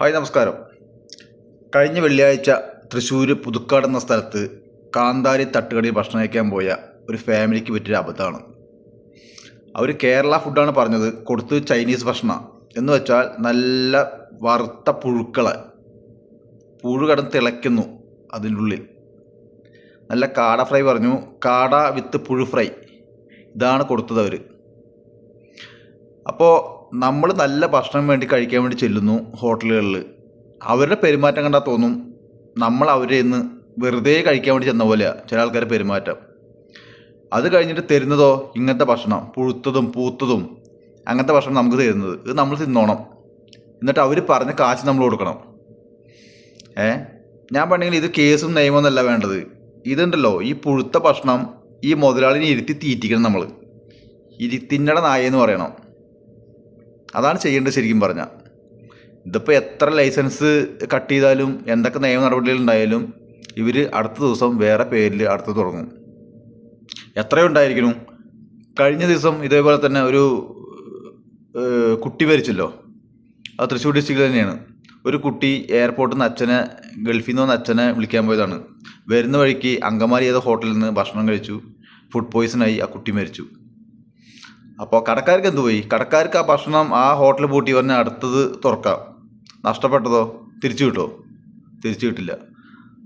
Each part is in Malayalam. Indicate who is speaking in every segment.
Speaker 1: ഹായ് നമസ്കാരം. കഴിഞ്ഞ വെള്ളിയാഴ്ച തൃശ്ശൂർ പുതുക്കാട് എന്ന സ്ഥലത്ത് കാന്താരി തട്ടുകടയിൽ ഭക്ഷണം കഴിക്കാൻ പോയ ഒരു ഫാമിലിക്ക് പറ്റിയൊരു അബദ്ധമാണ്. അവർ കേരള ഫുഡാണ് പറഞ്ഞത് കൊടുത്ത് ചൈനീസ് ഭക്ഷണം. എന്ന് വെച്ചാൽ നല്ല വറുത്ത പുഴുക്കളെ. പുഴു കടന്ന് തിളയ്ക്കുന്നു അതിന്റെ ഉള്ളിൽ. നല്ല കാട ഫ്രൈ പറഞ്ഞു കാട വിത്ത് പുഴു ഫ്രൈ. ഇതാണ് കൊടുത്തത് അവർ അപ്പോൾ നമ്മൾ നല്ല ഭക്ഷണം വേണ്ടി കഴിക്കാൻ വേണ്ടി ചെല്ലുന്നു ഹോട്ടലുകളിൽ. അവരുടെ പെരുമാറ്റം കണ്ടാൽ തോന്നും നമ്മൾ അവരെ ഇന്ന് വെറുതെ കഴിക്കാൻ വേണ്ടി ചെന്ന പോലെയാ ചില ആൾക്കാരുടെ പെരുമാറ്റം. അത് കഴിഞ്ഞിട്ട് തരുന്നതോ ഇങ്ങനത്തെ ഭക്ഷണം പുഴുത്തതും പൂത്തതും അങ്ങനത്തെ ഭക്ഷണം നമുക്ക് തരുന്നത് ഇത് നമ്മൾ തിന്നോണം. എന്നിട്ട് അവർ പറഞ്ഞ കാശ് നമ്മൾ കൊടുക്കണം. ഏ? ഞാൻ പറഞ്ഞെങ്കിൽ ഇത് കേസും നിയമമൊന്നല്ല വേണ്ടത്. ഇതുണ്ടല്ലോ ഈ പുഴുത്ത ഭക്ഷണം ഈ മുതലാളിനെ ഇരുത്തി തീറ്റിക്കണം നമ്മൾ ഇരുത്തിന്റെ നായെന്ന് പറയണം. അതാണ് ചെയ്യേണ്ടത് ശരിക്കും പറഞ്ഞാൽ ഇതിപ്പോൾ എത്ര ലൈസൻസ് കട്ട് ചെയ്താലും എന്തൊക്കെ നിയമ നടപടികൾ ഉണ്ടായാലും ഇവർ അടുത്ത ദിവസം വേറെ പേരിൽ അടുത്ത് തുടങ്ങും. എത്രയുണ്ടായിരിക്കണം കഴിഞ്ഞ ദിവസം ഇതേപോലെ തന്നെ ഒരു കുട്ടി മരിച്ചല്ലോ. അത് തൃശ്ശൂർ ഡിസ്ട്രിക്റ്റിൽ തന്നെയാണ്. ഒരു കുട്ടി എയർപോർട്ടിൽ നിന്ന് അച്ഛനെ ഗൾഫിൽ നിന്ന് വന്ന അച്ഛനെ വിളിക്കാൻ പോയതാണ്. വരുന്ന വഴിക്ക് അങ്കമാലി ഏതോ ഹോട്ടലിൽ നിന്ന് ഭക്ഷണം കഴിച്ചു. ഫുഡ് പോയിസണായി ആ കുട്ടി മരിച്ചു. അപ്പോൾ കടക്കാർക്ക് എന്ത് പോയി? കടക്കാർക്ക് ആ ഭക്ഷണം ആ ഹോട്ടൽ പൂട്ടി പറഞ്ഞാൽ അടുത്തത് തുറക്കാം. നഷ്ടപ്പെട്ടതോ? തിരിച്ചു കിട്ടോ തിരിച്ചു കിട്ടില്ല.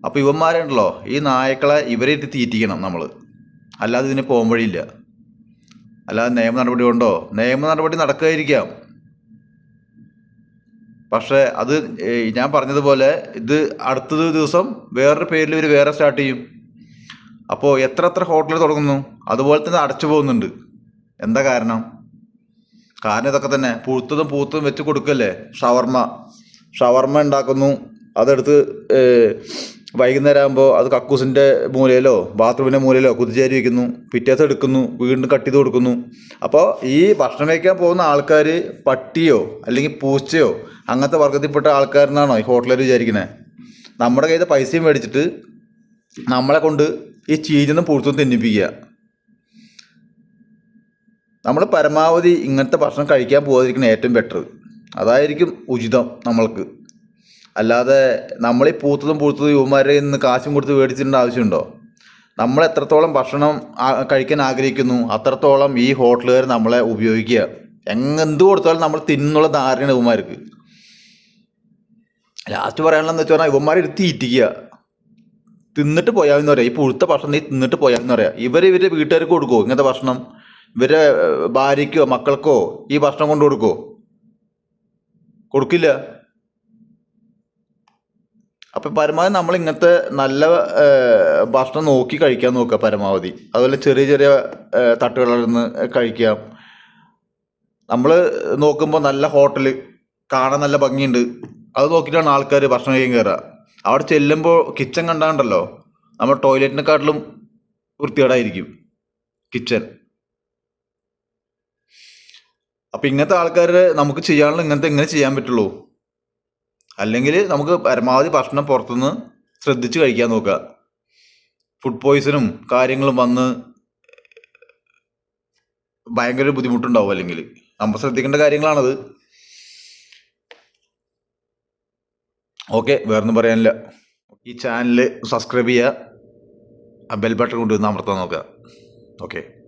Speaker 1: അപ്പോൾ ഇവന്മാരുണ്ടല്ലോ ഈ നായക്കളെ ഇവരെ തീറ്റിക്കണം നമ്മൾ അല്ലാതെ ഇതിന് പോകാൻ വഴിയില്ല. അല്ലാതെ നിയമ നടപടി ഉണ്ടോ? നിയമ നടപടി നടക്കുകയായിരിക്കാം പക്ഷേ അത് ഞാൻ പറഞ്ഞതുപോലെ ഇത് അടുത്ത ദിവസം വേറൊരു പേരിൽ ഇവർ വേറെ സ്റ്റാർട്ട് ചെയ്യും. അപ്പോൾ എത്ര എത്ര ഹോട്ടൽ തുടങ്ങുന്നു? അതുപോലെ തന്നെ അടച്ചു പോകുന്നുണ്ട്. എന്താ കാരണം? കാരണം ഇതൊക്കെ തന്നെ. പൂത്തതും പൂത്തതും വെച്ച് കൊടുക്കല്ലേ? ഷവർമ്മ ഷവർമ്മ ഉണ്ടാക്കുന്നു. അതെടുത്ത് വൈകുന്നേരം ആകുമ്പോൾ അത് കക്കൂസിന്റെ മൂലയിലോ ബാത്റൂമിന്റെ മൂലയിലോ കുതിച്ചേരി വയ്ക്കുന്നു പിറ്റേസം എടുക്കുന്നു. വീണ്ടും കട്ട് ചെയ്ത് കൊടുക്കുന്നു. അപ്പോൾ ഈ ഭക്ഷണം കഴിക്കാൻ പോകുന്ന ആൾക്കാർ പട്ടിയോ അല്ലെങ്കിൽ പൂച്ചയോ അങ്ങനത്തെ വർഗത്തിൽപ്പെട്ട ആൾക്കാരെന്നാണോ ഈ ഹോട്ടലിൽ വിചാരിക്കുന്നത് നമ്മുടെ കയ്യിൽ പൈസയും മേടിച്ചിട്ട് നമ്മളെ കൊണ്ട് ഈ ചീഞ്ഞെന്നും പുഴുത്തും തിന്നിപ്പിക്കുക. നമ്മൾ പരമാവധി ഇങ്ങനത്തെ ഭക്ഷണം കഴിക്കാൻ പോകാതിരിക്കണം ഏറ്റവും ബെറ്റർ അതായിരിക്കും ഉചിതം നമ്മൾക്ക്. അല്ലാതെ നമ്മൾ ഈ പൂത്തതും പൂത്തതും യുവമാരെ നിന്ന് കാശും കൊടുത്ത് മേടിച്ചിട്ടുണ്ട് ആവശ്യമുണ്ടോ? നമ്മൾ എത്രത്തോളം ഭക്ഷണം കഴിക്കാൻ ആഗ്രഹിക്കുന്നു അത്രത്തോളം ഈ ഹോട്ടലുകാർ നമ്മളെ ഉപയോഗിക്കുക. എങ്ങെന്ത് കൊടുത്താലും നമ്മൾ തിന്നുള്ള ധാരണയാണ് യുവമാർക്ക് ലാസ്റ്റ് പറയാനുള്ളതെന്ന് വെച്ചാൽ ഇവന്മാരെ എടുത്ത് തീറ്റിക്കുക. തിന്നിട്ട് പോയാമെന്ന് പറയാം. ഈ പുഴുത്ത ഭക്ഷണം നീ തിന്നിട്ട് പോയാമെന്ന് പറയാം. ഇവർ ഇവരുടെ വീട്ടുകാർക്ക് കൊടുക്കുമോ ഇങ്ങനത്തെ ഭക്ഷണം? ഇവരെ ഭാര്യയ്ക്കോ മക്കൾക്കോ ഈ ഭക്ഷണം കൊണ്ട് കൊടുക്കുമോ കൊടുക്കില്ല. അപ്പൊ പരമാവധി നമ്മൾ ഇങ്ങനത്തെ നല്ല ഭക്ഷണം നോക്കി കഴിക്കാൻ നോക്കുക പരമാവധി. അതുപോലെ ചെറിയ ചെറിയ തട്ടുകളിൽ നിന്ന് കഴിക്കാം നമ്മൾ നോക്കുമ്പോൾ നല്ല ഹോട്ടൽ കാണാൻ നല്ല ഭംഗിയുണ്ട്. അത് നോക്കിയിട്ടാണ് ആൾക്കാർ ഭക്ഷണം കഴിക്കാൻ കയറുക. അവിടെ ചെല്ലുമ്പോൾ കിച്ചൺ കണ്ടാണ്ടല്ലോ നമ്മൾ ടോയ്ലറ്റിനെക്കാട്ടിലും വൃത്തികേടായിരിക്കും. കിച്ചൺ. അപ്പം ഇങ്ങനത്തെ ആൾക്കാരെ നമുക്ക് ചെയ്യാനുള്ള ഇങ്ങനത്തെ എങ്ങനെ ചെയ്യാൻ പറ്റുള്ളൂ. അല്ലെങ്കിൽ നമുക്ക് പരമാവധി ഭക്ഷണം പുറത്തുനിന്ന് ശ്രദ്ധിച്ച് കഴിക്കാൻ നോക്കുക. ഫുഡ് പോയ്സണും കാര്യങ്ങളും വന്ന് ഭയങ്കര ബുദ്ധിമുട്ടുണ്ടാവും അല്ലെങ്കിൽ. നമ്മൾ ശ്രദ്ധിക്കേണ്ട കാര്യങ്ങളാണത്. ഓക്കെ വേറൊന്നും പറയാനില്ല. ഈ ചാനൽ സബ്സ്ക്രൈബ് ചെയ്യുക. ബെൽ ബട്ടൺ കൊണ്ടുവന്ന് അമർത്താൻ നോക്കുക. ഓക്കെ.